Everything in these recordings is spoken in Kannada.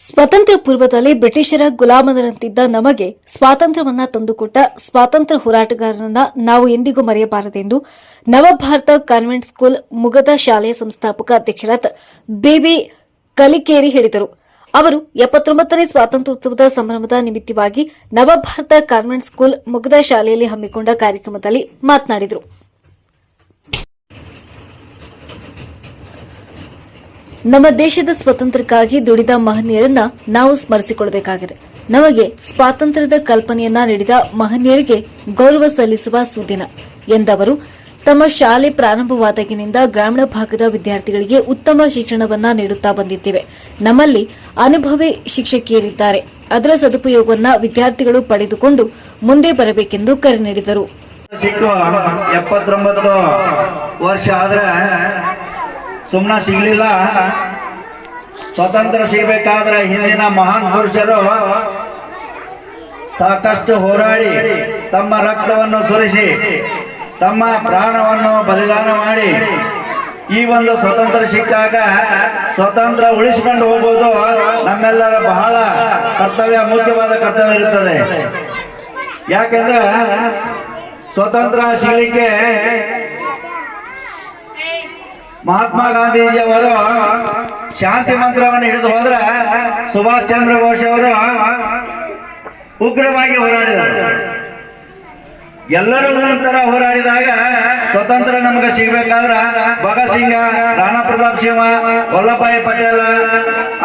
ಸ್ವಾತಂತ್ರ್ಯ ಪೂರ್ವದಲ್ಲಿ ಬ್ರಿಟಿಷರ ಗುಲಾಮನಂತಿದ್ದ ನಮಗೆ ಸ್ವಾತಂತ್ರ್ಯವನ್ನ ತಂದುಕೊಟ್ಟ ಸ್ವಾತಂತ್ರ್ಯ ಹೋರಾಟಗಾರರನ್ನ ನಾವು ಎಂದಿಗೂ ಮರೆಯಬಾರದೆಂದು ನವಭಾರತ ಕಾನ್ವೆಂಟ್ ಸ್ಕೂಲ್ ಮುಗದ ಶಾಲೆಯ ಸಂಸ್ಥಾಪಕ ಅಧ್ಯಕ್ಷರಾದ ಬಿಬಿ ಕಲಿಕೇರಿ ಹೇಳಿದರು. ಅವರು ಎಪ್ಪತ್ತೊಂಬತ್ತನೇ ಸ್ವಾತಂತ್ರ್ಯೋತ್ಸವದ ಸಂಭ್ರಮದ ನಿಮಿತ್ತವಾಗಿ ನವಭಾರತ ಕಾನ್ವೆಂಟ್ ಸ್ಕೂಲ್ ಮುಗದ ಶಾಲೆಯಲ್ಲಿ ಹಮ್ಮಿಕೊಂಡ ಕಾರ್ಯಕ್ರಮದಲ್ಲಿ ಮಾತನಾಡಿದರು. ನಮ್ಮ ದೇಶದ ಸ್ವಾತಂತ್ರ್ಯಕ್ಕಾಗಿ ದುಡಿದ ಮಹನೀಯರನ್ನ ನಾವು ಸ್ಮರಿಸಿಕೊಳ್ಳಬೇಕಾಗಿದೆ ನಮಗೆ ಸ್ವಾತಂತ್ರ್ಯದ ಕಲ್ಪನೆಯನ್ನ ನೀಡಿದ ಮಹನೀಯರಿಗೆ ಗೌರವ ಸಲ್ಲಿಸುವ ಸುದಿನ ಎಂದವರು ತಮ್ಮ ಶಾಲೆ ಪ್ರಾರಂಭವಾದಾಗಿನಿಂದ ಗ್ರಾಮೀಣ ಭಾಗದ ವಿದ್ಯಾರ್ಥಿಗಳಿಗೆ ಉತ್ತಮ ಶಿಕ್ಷಣವನ್ನ ನೀಡುತ್ತಾ ಬಂದಿದ್ದೇವೆ. ನಮ್ಮಲ್ಲಿ ಅನುಭವಿ ಶಿಕ್ಷಕಿಯರಿದ್ದಾರೆ. ಅದರ ಸದುಪಯೋಗವನ್ನ ವಿದ್ಯಾರ್ಥಿಗಳು ಪಡೆದುಕೊಂಡು ಮುಂದೆ ಬರಬೇಕೆಂದು ಕರೆ ನೀಡಿದರು. ವರ್ಷ ಆದ್ರೆ ಸುಮ್ಮನೆ ಸಿಗ್ಲಿಲ್ಲ. ಸ್ವತಂತ್ರ ಸಿಗಬೇಕಾದ್ರೆ ಹಿಂದಿನ ಮಹಾನ್ ಪುರುಷರು ಸಾಕಷ್ಟು ಹೋರಾಡಿ ತಮ್ಮ ರಕ್ತವನ್ನು ಸುರಿಸಿ, ತಮ್ಮ ಪ್ರಾಣವನ್ನು ಬಲಿದಾನ ಮಾಡಿ, ಈ ಒಂದು ಸ್ವತಂತ್ರ ಸಿಕ್ಕಾಗ ಸ್ವತಂತ್ರ ಉಳಿಸಿಕೊಂಡು ಹೋಗುವುದು ನಮ್ಮೆಲ್ಲರ ಬಹಳ ಕರ್ತವ್ಯ, ಮುಖ್ಯವಾದ ಕರ್ತವ್ಯ ಇರುತ್ತದೆ. ಯಾಕೆಂದ್ರೆ ಸ್ವತಂತ್ರ ಸಿಗಲಿಕ್ಕೆ ಮಹಾತ್ಮ ಗಾಂಧೀಜಿಯವರು ಶಾಂತಿ ಮಂತ್ರವನ್ನು ಹಿಡಿದು ಹೋದ್ರೆ ಸುಭಾಷ್ ಚಂದ್ರ ಬೋಸ್ ಅವರು ಉಗ್ರವಾಗಿ ಹೋರಾಡಿದರು. ಎಲ್ಲರೂ ನಂತರ ಹೋರಾಡಿದಾಗ ಸ್ವತಂತ್ರ ನಮಗೆ ಸಿಗ್ಬೇಕಾದ್ರ ಭಗತ್ ಸಿಂಗ ರಾಣಾ ಪ್ರತಾಪ್ ಸಿಂಹ ವಲ್ಲಭಾಯಿ ಪಟೇಲ್,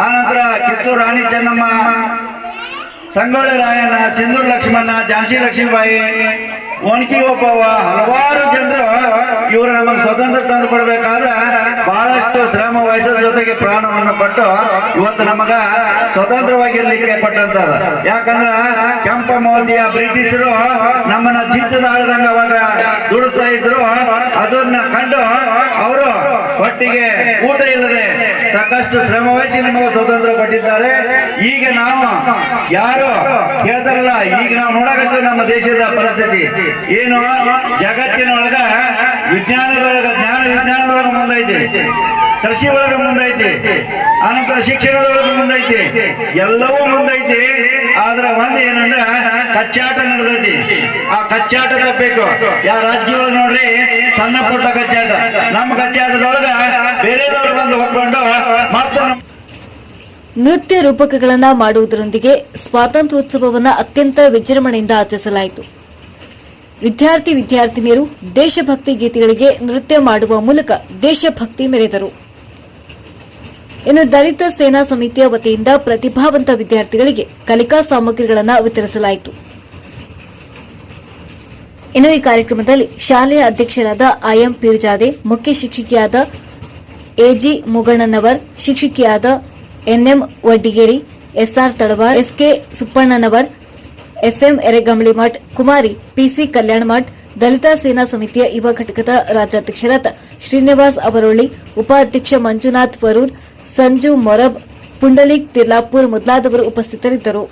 ಆನಂತರ ಕಿತ್ತೂರು ರಾಣಿ ಚೆನ್ನಮ್ಮ, ಸಂಗೊಳ್ಳಿ ರಾಯಣ್ಣ, ಸಿಂಧೂರ್ ಲಕ್ಷ್ಮಣ್ಣ ಝಾನ್ಸಿ ಲಕ್ಷ್ಮೀಬಾಯಿ ಒಣಕಿ ಒಬ್ಬವ, ಹಲವಾರು ಜನರು ಇವರು ನಮಗೆ ಸ್ವತಂತ್ರ ತಂದು ಕೊಡ್ಬೇಕಾದ್ರೆ ಬಹಳಷ್ಟು ಶ್ರಮ ವಹಿಸೋದ್ರ ಜೊತೆಗೆ ಪ್ರಾಣವನ್ನು ಪಟ್ಟು ಇವತ್ತು ನಮಗ ಸ್ವತಂತ್ರವಾಗಿರ್ಲಿಕ್ಕೆ ಪಟ್ಟಂತದ. ಯಾಕಂದ್ರ ಕೆಂಪ ಮೋದಿಯ ಬ್ರಿಟಿಷರು ನಮ್ಮನ್ನ ಚಿತ್ತದ ಆಳದಂಗ ಅವಾಗ ದುಡಿಸ್ತಾ ಇದ್ರು. ಅದನ್ನ ಕಂಡು ಅವರು ಒಟ್ಟಿಗೆ ಊಟ ಇಲ್ಲದೆ ಸಾಕಷ್ಟು ಶ್ರಮ ವಹಿಸಿ ನಮಗೆ ಸ್ವತಂತ್ರ ಕೊಟ್ಟಿದ್ದಾರೆ. ಈಗ ನಾವು ಯಾರು ಹೇಳ್ತಾರಲ್ಲ, ಈಗ ನಾವು ನೋಡಕತ್ತೀವಿ ನಮ್ಮ ದೇಶದ ಪರಿಸ್ಥಿತಿ. ಏನು ಜಗತ್ತಿನೊಳಗ ವಿಜ್ಞಾನದೊಳಗ, ಜ್ಞಾನ ವಿಜ್ಞಾನದೊಳಗ ಮುಂದೈತಿ. ಕೃಷಿ ಒಳಗ ಮುಂದೈತಿ. ಆನಂತರ ಶಿಕ್ಷಣದೊಳಗ ಮುಂದೈತಿ. ಎಲ್ಲವೂ ಮುಂದೈತಿ. ಆದ್ರ ಒಂದ್ ಏನಂದ್ರ, ಕಚ್ಚಾಟ ನಡೆದೈತಿ. ಆ ಕಚ್ಚಾಟ ತಪ್ಪಬೇಕು ಯಾವ ರಾಜಕೀಯ ನೋಡ್ರಿ, ಸಣ್ಣ ಪುಟ್ಟ ಕಚ್ಚಾಟ. ನಮ್ಮ ಕಚ್ಚಾಟದೊಳಗ ಬೇರೆದವ್ರು ಬಂದು ಹೊಕ್ಕೊಂಡು ಮತ್ತೆ ನೃತ್ಯ ರೂಪಕಗಳನ್ನ ಮಾಡುವುದರೊಂದಿಗೆ ಸ್ವಾತಂತ್ರ್ಯೋತ್ಸವವನ್ನು ಅತ್ಯಂತ ವಿಜೃಂಭಣೆಯಿಂದ ಆಚರಿಸಲಾಯಿತು. ವಿದ್ಯಾರ್ಥಿ ವಿದ್ಯಾರ್ಥಿನಿಯರು ದೇಶಭಕ್ತಿ ಗೀತೆಗಳಿಗೆ ನೃತ್ಯ ಮಾಡುವ ಮೂಲಕ ದೇಶಭಕ್ತಿ ಮೆರೆದರು. ಇನ್ನು ದಲಿತ ಸೇನಾ ಸಮಿತಿಯ ವತಿಯಿಂದ ಪ್ರತಿಭಾವಂತ ವಿದ್ಯಾರ್ಥಿಗಳಿಗೆ ಕಲಿಕಾ ಸಾಮಗ್ರಿಗಳನ್ನು ವಿತರಿಸಲಾಯಿತು. ಇನ್ನು ಈ ಕಾರ್ಯಕ್ರಮದಲ್ಲಿ ಶಾಲೆಯ ಅಧ್ಯಕ್ಷರಾದ ಐಎಂ ಪೀರ್ಜಾದೆ, ಮುಖ್ಯ ಶಿಕ್ಷಕಿಯಾದ AG ಮುಗಣ್ಣನವರ್, ಶಿಕ್ಷಕಿಯಾದ NM Vaddigeri, SR Talawar SK Suppannanavar SM Eregambalimath Kumari PC Kalyanamath, Dalit Sena ಸಮಿತಿಯ ಯುವ ಘಟಕದ ರಾಜ್ಯಾಧ್ಯಕ್ಷರಾದ ಶ್ರೀನಿವಾಸ್ ಅವರೊಳ್ಳಿ, ಉಪಾಧ್ಯಕ್ಷ ಮಂಜುನಾಥ್ ವರೂರ್, ಸಂಜು ಮೊರಬ್, ಪುಂಡಲಿಕ್ ತಿರ್ಲಾಪುರ್ ಮೊದಲಾದವರು ಉಪಸ್ಥಿತರಿದ್ದರು.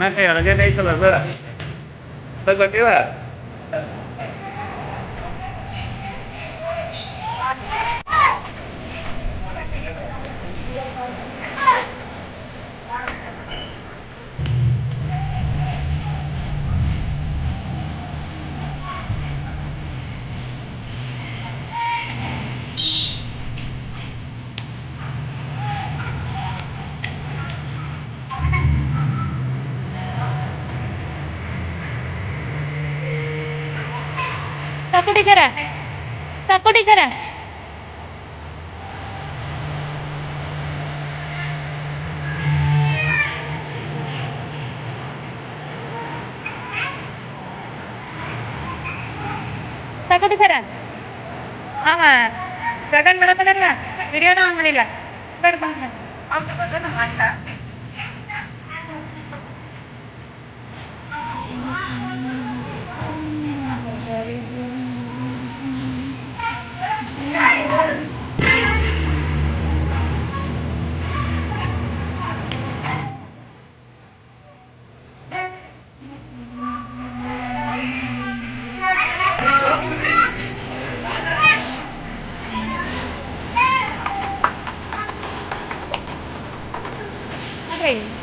Makai orang kan dari Selangor. Bagus dia lah. contigo? ತಕೊಡಿ ಜರ ತಕೊಡಿ ಜರ ತಕೊಡಿ ಜರ ಆಮ ಗಗನ್ ಮಾಡಕ್ಕಲ್ಲ ವಿಡಿಯೋನ ಆನ್ ಮಾಡಿಲ್ಲ ಬೇಡ ಬಂದ ಅಂತ way